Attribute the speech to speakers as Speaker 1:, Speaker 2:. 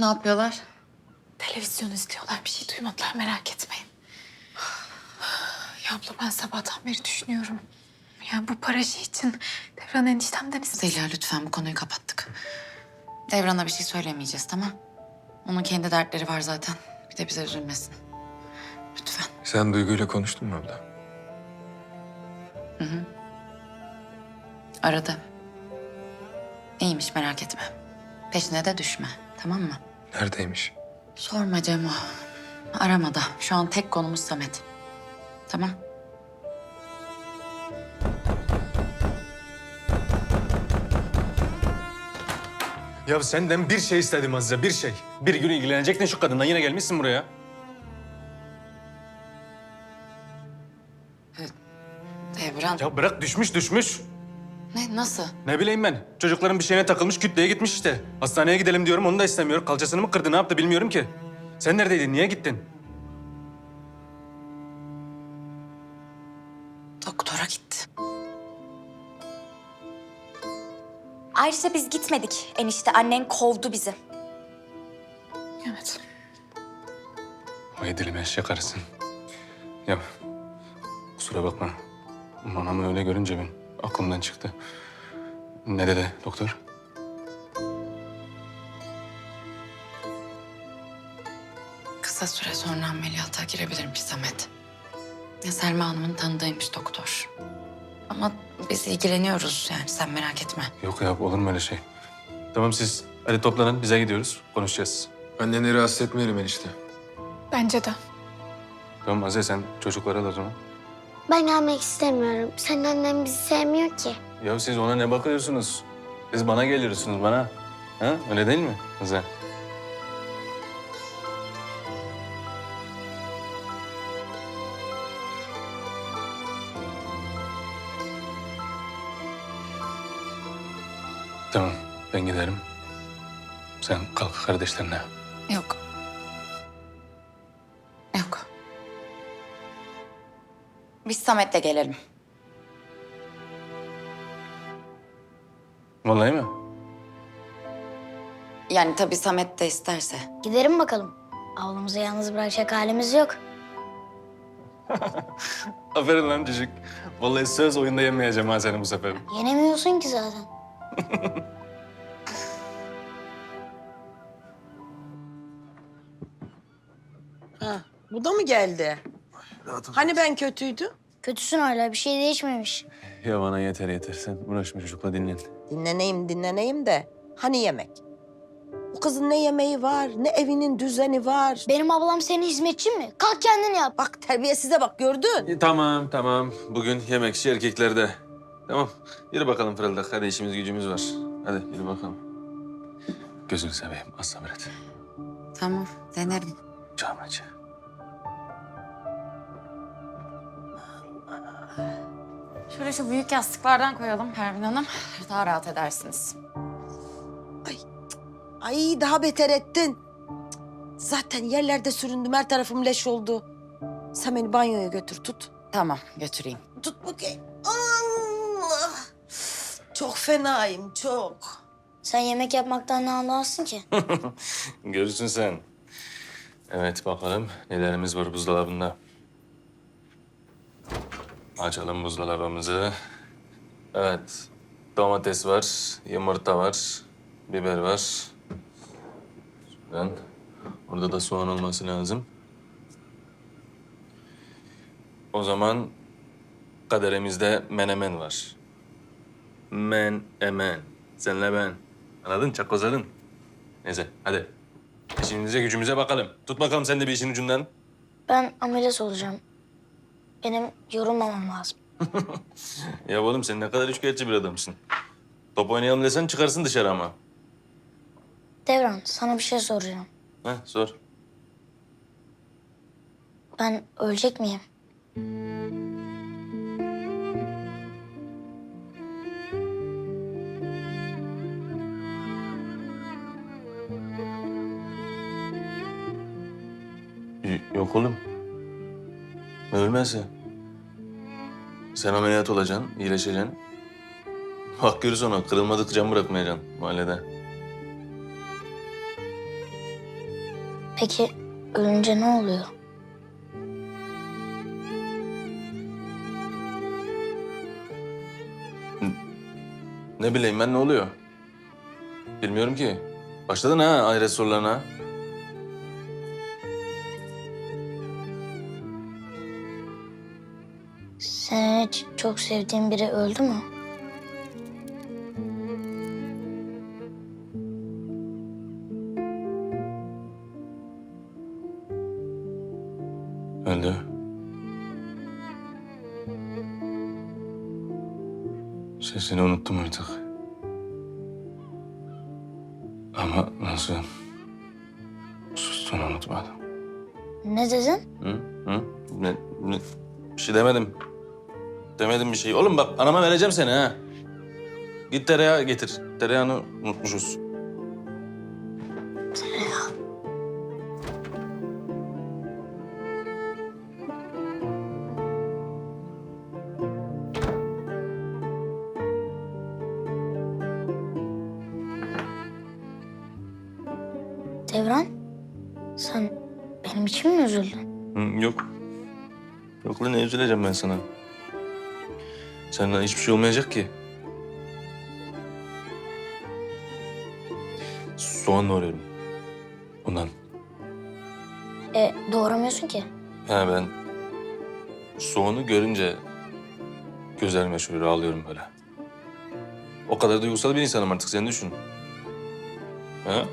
Speaker 1: Ne yapıyorlar?
Speaker 2: Televizyon izliyorlar. Bir şey duymadılar merak etmeyin. Ya abla ben sabahtan beri düşünüyorum. Yani bu para şey için Devran eniştemden istedim.
Speaker 1: Zeliha lütfen bu konuyu kapattık. Devran'a bir şey söylemeyeceğiz tamam? Onun kendi dertleri var zaten. Bir de bize üzülmesin. Lütfen.
Speaker 3: Sen Duygu'yla konuştun mu abla?
Speaker 1: Aradı. İyiymiş merak etme. Peşine de düşme tamam mı?
Speaker 3: Neredeymiş?
Speaker 1: Sorma Cemo. Arama da. Şu an tek konumuz Samet. Tamam.
Speaker 4: Ya senden bir şey istedim Azize, bir şey. Bir gün ilgilenecektin şu kadından, yine gelmişsin buraya.
Speaker 1: Devran.
Speaker 4: Ya bırak düşmüş düşmüş.
Speaker 1: Ne nasıl?
Speaker 4: Ne bileyim ben. Çocukların bir şeyine takılmış, kütleye gitmiş işte. Hastaneye gidelim diyorum, onu da istemiyor. Kalçasını mı kırdı, ne yaptı bilmiyorum ki. Sen neredeydin, niye gittin?
Speaker 1: Doktora gitti.
Speaker 5: Ayrıca biz gitmedik. Enişte annen kovdu bizi.
Speaker 2: Evet.
Speaker 4: Vay dilime eşek arısın. Ya kusura bakma. Manamı öyle görünce ben aklımdan çıktı. Ne dedi doktor?
Speaker 1: Kısa süre sonra ameliyata girebilirmiş Samet. Selma Hanım'ın tanıdığıymış doktor. Ama biz ilgileniyoruz yani sen merak etme.
Speaker 4: Yok ya olur mu öyle şey? Tamam siz hadi toplanın bize gidiyoruz. Konuşacağız.
Speaker 3: Anneni rahatsız etmeyelim enişte.
Speaker 2: Bence de.
Speaker 4: Tamam Azize sen çocukları al o zaman.
Speaker 6: Ben gelmek istemiyorum. Senin annen bizi sevmiyor ki.
Speaker 4: Ya siz ona ne bakıyorsunuz? Siz bana geliyorsunuz bana. Ha? Öyle değil mi Azize? Tamam, ben giderim. Sen kalk kardeşlerine.
Speaker 1: Yok. Biz Samet'le gelelim.
Speaker 4: Vallahi mi?
Speaker 1: Yani tabii Samet de isterse.
Speaker 6: Giderim bakalım. Ablamızı yalnız bırakacak halimiz yok.
Speaker 4: Aferin lan çocuk. Vallahi söz oyunda yemeyeceğim ha seni bu sefer.
Speaker 6: Yenemiyorsun ki zaten.
Speaker 7: Ha, bu da mı geldi? Hani ben kötüydüm?
Speaker 6: Kötüsün hala bir şey değişmemiş.
Speaker 4: Ya bana yeter yeter. Sen uğraşma çocukla dinlen.
Speaker 7: Dinleneyim dinleneyim de hani yemek? Bu kızın ne yemeği var, ne evinin düzeni var.
Speaker 6: Benim ablam senin hizmetçin mi? Kalk kendin yap.
Speaker 7: Bak terbiyesize bak gördün.
Speaker 4: E, tamam tamam. Bugün yemekçi erkeklerde. Tamam. Yürü bakalım fırıldak. Hadi işimiz gücümüz var. Hadi yürü bakalım. Gözünü seveyim. Az sabret.
Speaker 1: Tamam denerim.
Speaker 4: Camacı.
Speaker 1: Şöyle şu büyük yastıklardan koyalım Pervin Hanım. Daha rahat edersiniz.
Speaker 7: Ay daha beter ettin. Zaten yerlerde süründüm her tarafım leş oldu. Sen beni banyoya götür tut.
Speaker 1: Tamam götüreyim.
Speaker 7: Tut bakayım. Allah. Çok fenayım çok.
Speaker 6: Sen yemek yapmaktan ne anlarsın ki?
Speaker 4: Görürsün sen. Evet bakalım nelerimiz var buzdolabında. Açalım buzdolabımızı. Evet. Domates var, yumurta var, biber var. Şuradan. Orada da soğan olması lazım. O zaman kaderimizde menemen var. Men, emen. Senle ben. Anladın? Çakozladın. Neyse hadi. İşimize gücümüze bakalım. Tut bakalım sen de bir işin ucundan.
Speaker 6: Ben ameliyat olacağım. Benim yorulmamam lazım.
Speaker 4: Ya oğlum sen ne kadar üçkağıtçı bir adamsın. Top oynayalım desen çıkarsın dışarı ama.
Speaker 6: Devran sana bir şey soracağım.
Speaker 4: Heh, sor.
Speaker 6: Ben ölecek miyim?
Speaker 4: Y- yok oğlum. Ölmezsin. Sen ameliyat olacaksın, iyileşeceksin. Bak görürüz onu, kırılmadık cam bırakmayacaksın mahallede.
Speaker 6: Peki ölünce ne oluyor?
Speaker 4: Ne bileyim ben ne oluyor? Bilmiyorum ki. Başladın ha ahiret sorularına.
Speaker 6: Hiç çok sevdiğin biri öldü mü?
Speaker 4: Öldü. Sesini unuttum artık. Ama nasıl sustuğunu unutmadım.
Speaker 6: Ne dedin?
Speaker 4: Hı? Hı? Ne, ne? Bir şey demedim. Demedim bir şey. Oğlum bak anama vereceğim seni ha. Git tereyağı getir. Tereyağını unutmuşuz.
Speaker 6: Devran, sen benim için mi üzüldün?
Speaker 4: Hı, yok. Yok lan ne üzüleceğim ben sana. Senden hiçbir şey olmayacak ki. Soğan doğruyorum. Ondan.
Speaker 6: E doğramıyorsun ki.
Speaker 4: Ha ben soğanı görünce gözlerim yaşarıyor, ağlıyorum böyle. O kadar duygusal bir insanım artık sen düşün. Ha?